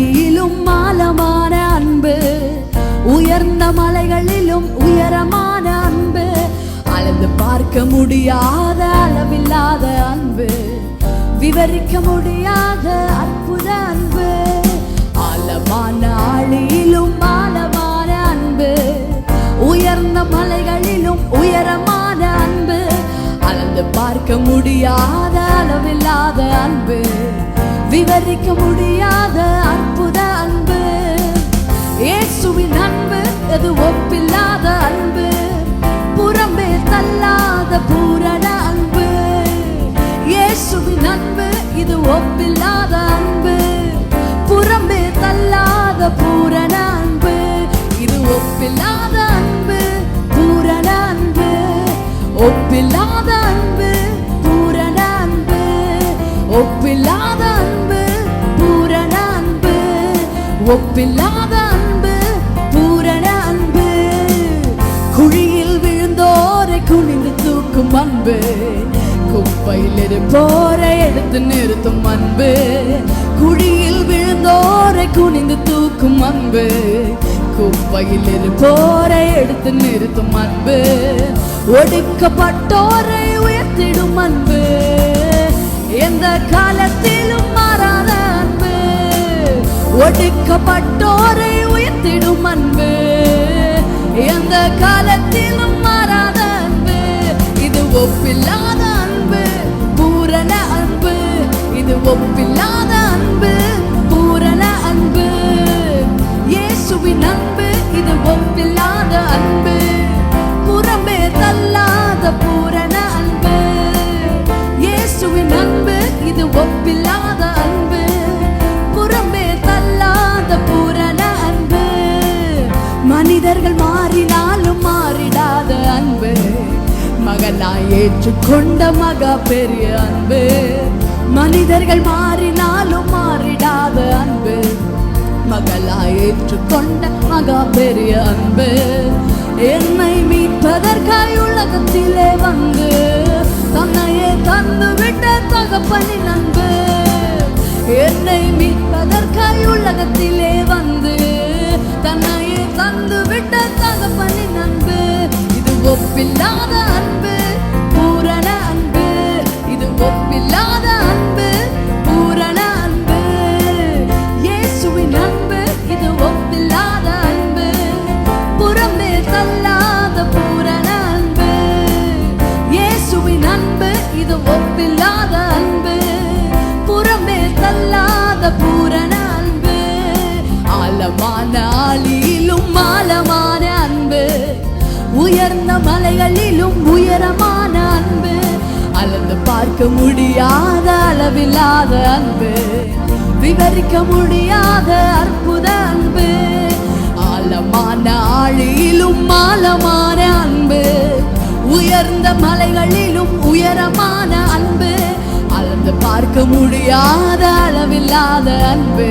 ஆழியிலும் மாலமான அன்பு உயர்ந்த மலைகளிலும் உயரமான அன்பு அளந்து பார்க்க முடியாத அளவில்லாத அன்பு விவரிக்க முடியாத அற்புத அன்பு ஆழமான ஆழியிலும் ஆழமான அன்பு உயர்ந்த மலைகளிலும் உயரமான அன்பு அளந்து பார்க்க முடியாத அளவில்லாத அன்பு விவரிக்க முடியாத அற்புத அன்பு. இயேசுவின் அன்பு அது ஒப்பில்லாத அன்பு. புறம்பே தள்ளாத பூரண அன்பு. இயேசுவின் அன்பு இது ஒப்பில்லாத அன்பு. புறம்பே தள்ளாத பூரண அன்பு. இது ஒப்பில்லாத அன்பு பூரண அன்பு. ஒப்பில்லாத அன்பு பூரண அன்பு. ஒப்பில்லாத ஒப்பில்லாத அன்பு பூரண அன்பு. குழியில் விழுந்தோரை குனிந்து தூக்கும் அன்பு. குப்பையில் இருப்போரை எடுத்து நிறுத்தும் அன்பு. குழியில் விழுந்தோரை குனிந்து தூக்கும் அன்பு. குப்பையில் இருப்போரை எடுத்து நிறுத்தும் அன்பு. ஒடுக்கப்பட்டோரை உயர்த்திடும் அன்பு. எந்த காலத்திலும் அன்பு துதிக்கப்பட்டோரை உயர்த்திடும் அன்பு. எந்த காலத்திலும் மாறாத அன்பு. இது ஒப்பில்லாத அன்பு பூரண அன்பு. இது ஒப்பில்லாத அன்பு பூரண அன்பு. இயேசுவின் அன்பு இது ஒப்பில் நான் ஏற்றுக்கொண்ட மகா பெரிய அன்பு. மனிதர்கள் மாறினாலும் மாறிடாத அன்பு. மகளாய் ஏற்றுக்கொண்ட மகா பெரிய அன்பு. என்னை மீட்பதற்காய் உலகத்திலே வந்து தன்னையே தந்து விட்ட தகப்பனின் அன்பு. என்னை மீட்பதற்காய் உலகத்திலே உயர்ந்த மலைகளிலும் உயரமான அன்பு. அளந்து பார்க்க முடியாத அளவில்லாத அன்பு. விவரிக்க முடியாத அற்புத அன்பு. ஆழமான ஆழியிலும் ஆழமான அன்பு. உயர்ந்த மலைகளிலும் உயரமான அன்பு. அளந்து பார்க்க முடியாத அளவில்லாத அன்பு.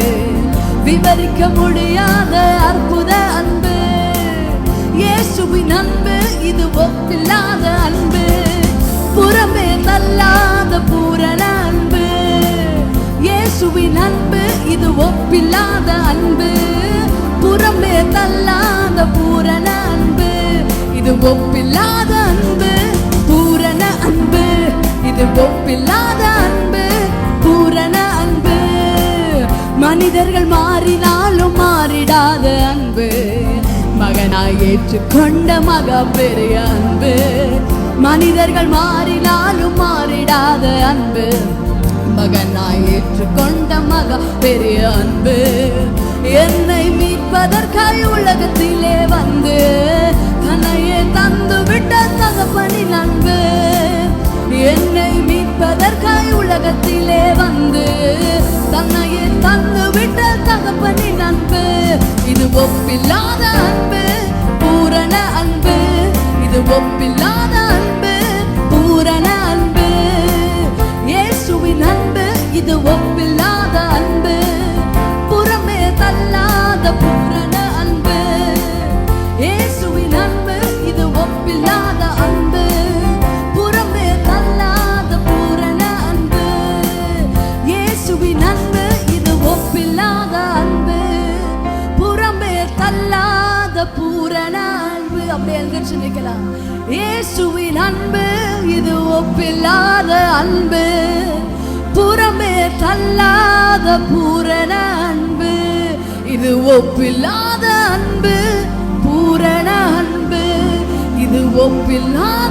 விவரிக்க முடியாத அற்புத அன்பு. இயேசுவின் அன்பு இது ஒப்பில்லாத அன்பு. புறமே தள்ளாத பூரண அன்பு. இயேசுவின் அன்பு இது ஒப்பில்லாத அன்பு. புறமே தள்ளாத பூரண அன்பு. இது ஒப்பில்லாத அன்பு பூரண அன்பு. இது ஒப்பில்லாத அன்பு பூரண அன்பு. மனிதர்கள் மாறினாலும் மாறிடாத அன்பு. நான் ஏற்றுக்கொண்ட மகா பெரிய அன்பு. மனிதர்கள் மாறினாலும் மாறிடாத அன்பு. மகன் நான் ஏற்றுக்கொண்ட மகா பெரிய அன்பு. என்னை மீட்பதற்காய் உலகத்திலே வந்து தன்னையே தந்து விட்ட தகப்பனின் அன்பு. என்னை மீட்பதற்காய் உலகத்திலே வந்து தன்னையே தந்து விட்ட தகப்பனின் அன்பு. இது ஒப்பில்லாத அன்பு. ஒப்பில்லாத அன்பு பூரண அன்பு. இயேசுவின் அன்பு இது ஒப்பில்லாத அன்பு. புறமே தள்ளாத பூரண அன்பு. இயேசுவின் அன்பு இது ஒப்பில்லாத அன்பு. புறமே தள்ளாத பூரண அன்பு. இயேசுவின் அன்பு இது ஒப்பில்லாத அன்பு. புறமே தள்ளாத பூரண அப்படியே எழுந்திரிச்சு நிற்கலாம் இயேசுவின் அன்பு இது ஒப்பில்லாத அன்பு. புறமே தள்ளாத பூரண அன்பு. இது ஒப்பில்லாத அன்பு பூரண அன்பு. இது ஒப்பில்லாத